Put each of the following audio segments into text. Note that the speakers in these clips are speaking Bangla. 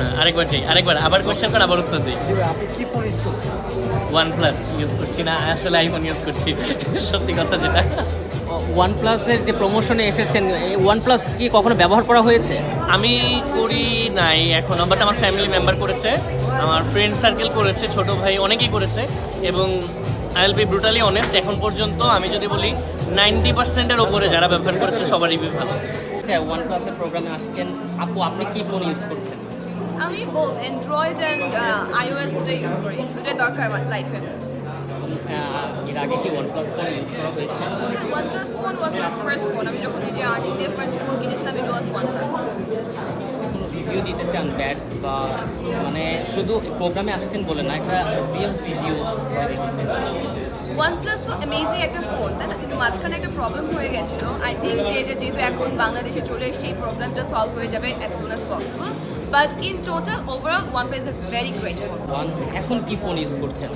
না আরেকবার যাই আরেকবার আবার কোয়েশ্চেন কর আবার উত্তর দিই। আপনি কি ফোন ইউজ করছেন? ওয়ান প্লাস ইউজ করছি না আসলে আইফোন ইউজ করছি সত্যি কথা যেটা। ওয়ান প্লাসের যে প্রমোশনে এসেছেন ওয়ান প্লাস কি কখনো ব্যবহার করা হয়েছে? আমি করি নাই এখনও বাট আমার ফ্যামিলি মেম্বার করেছে আমার ফ্রেন্ড সার্কেল করেছে ছোট ভাই অনেকেই করেছে এবং I will be brutally honest এখন পর্যন্ত আমি যদি বলি নাইনটি পার্সেন্টের ওপরে যারা ব্যবহার করেছে সবার রিভিউ ভালো। আচ্ছা ওয়ান প্লাসের প্রোগ্রামে আসছেন আপু আপনি কি ফোন ইউজ করছেন? আমি বোথ অ্যান্ড্রয়েড অ্যান্ড আইওএস দুটোই ইউজ করি। দুটোই দরকার আমার লাইফে এর আগে কি ওয়ান প্লাস ফোন ইউজ করা হয়েছে? OnePlus phone was my first phone আমি যখন নিজে আর্নিং দিয়ে ফার্স্ট ফোন কিনেছিলাম ইট ওয়াজ ওয়ান প্লাস কোনো রিভিউ দিতে চান ব্যাড বা মানে শুধু প্রোগ্রামে আসছেন বলে না একটা রিয়েল রিভিউ ওয়ান প্লাস তো অ্যামেজিং একটা ফোন তাই না? কিন্তু মাঝখানে একটা প্রবলেম হয়ে গেছিল। আই থিঙ্ক যে এটা যেহেতু এখন বাংলাদেশে চলে এসেছে এই প্রবলেমটা সলভ হয়ে যাবে as soon as possible but in total overall OnePlus a very great phone one এখন কি ফোন ইউজ করছেন?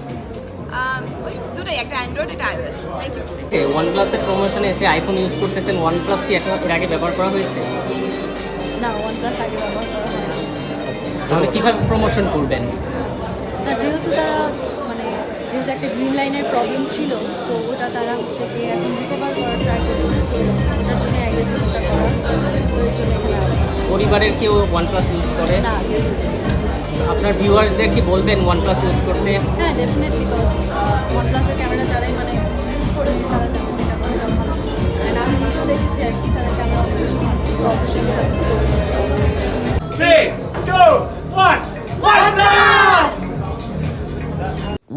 দুটোই একটা অ্যান্ড্রয়েড একটা আইওএস থ্যাংক ইউ ওয়ান প্লাসের প্রমোশনে এসে আইফোন ইউজ করতেছেন। ওয়ান প্লাস কি এখন এর আগে ব্যবহার করা হয়েছে? না ওয়ান প্লাস আগে ব্যবহার করা হয় না। তাহলে কীভাবে প্রমোশন করবেন? না যেহেতু তারা মানে যেহেতু একটা গ্রিন লাইনের প্রবলেম ছিল তো ওটা তারা হচ্ছে গিয়ে এখন রিকভার করার ট্রাই পরিবারের কেউ ওয়ান প্লাস ইউজ করে না। আপনার ভিউয়ার্সদের কি বলবেন ওয়ান প্লাস ইউজ করতে? হ্যাঁ ডেফিনেটলি বিকজ ওয়ান প্লাসের ক্যামেরা যারাই মানে ইউজ করেছে তারা জানে যে এটা কতটা ভালো। অ্যান্ড আমি নিজেও দেখেছি আর কি তাদের ক্যামেরা অনেক বেশি ভালো। তো অবশ্যই আমি সাজেস্ট করব। Use করার জন্য।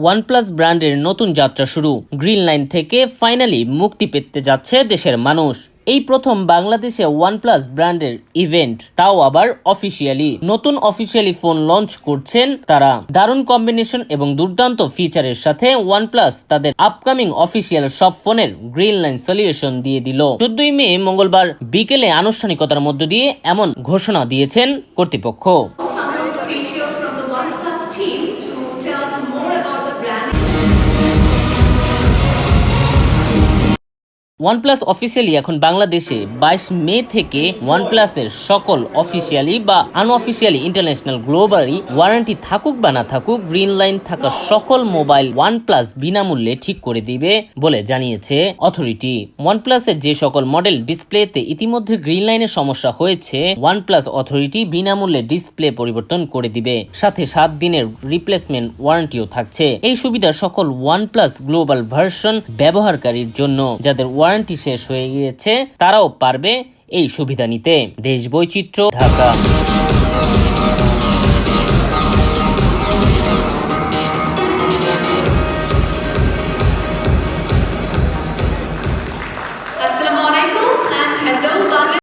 ওয়ানপ্লাস ব্র্যান্ডের নতুন যাত্রা শুরু। গ্রিন লাইন থেকে ফাইনালি মুক্তি পেতে যাচ্ছে দেশের মানুষ। এই প্রথম বাংলাদেশে ওয়ানপ্লাস ব্র্যান্ডের ইভেন্ট, তাও আবার অফিসিয়ালি নতুন অফিসিয়ালি ফোন লঞ্চ করছেন তারা। দারুণ কম্বিনেশন এবং দুর্দান্ত ফিচারের সাথে ওয়ানপ্লাস তাদের আপকামিং অফিসিয়াল সব ফোনের গ্রিন লাইন সলিউশন দিয়ে দিল। চোদ্দই মে মঙ্গলবার বিকেলে আনুষ্ঠানিকতার মধ্য দিয়ে এমন ঘোষণা দিয়েছেন কর্তৃপক্ষ। ওয়ানপ্লাস অফিসিয়ালি এখন বাংলাদেশে বাইশ মে থেকে ওয়ানপ্লাসের সকল অফিসিয়ালি বা আনঅফিসিয়ালি ইন্টারন্যাশনাল গ্লোবালি ওয়ারেন্টি থাকুক বা না থাকুক গ্রিন লাইন থাকা সকল মোবাইল ওয়ানপ্লাস বিনামূল্যে ঠিক করে দিবে বলে জানিয়েছে অথরিটি ওয়ানপ্লাসের যে সকল মডেল ডিসপ্লেতে ইতিমধ্যে গ্রিন লাইনের সমস্যা হয়েছে ওয়ানপ্লাস অথরিটি বিনামূল্যে ডিসপ্লে পরিবর্তন করে দিবে। সাথে সাত দিনের রিপ্লেসমেন্ট ওয়ারেন্টিও থাকছে। এই সুবিধা সকল ওয়ানপ্লাস গ্লোবাল ভার্সন ব্যবহারকারীর জন্য, যাদের ওয়ারেন্টি শেষ হয়ে গিয়েছে তারাও পারবে এই সুবিধা নিতে। দেশ বৈচিত্র্য ঢাকা।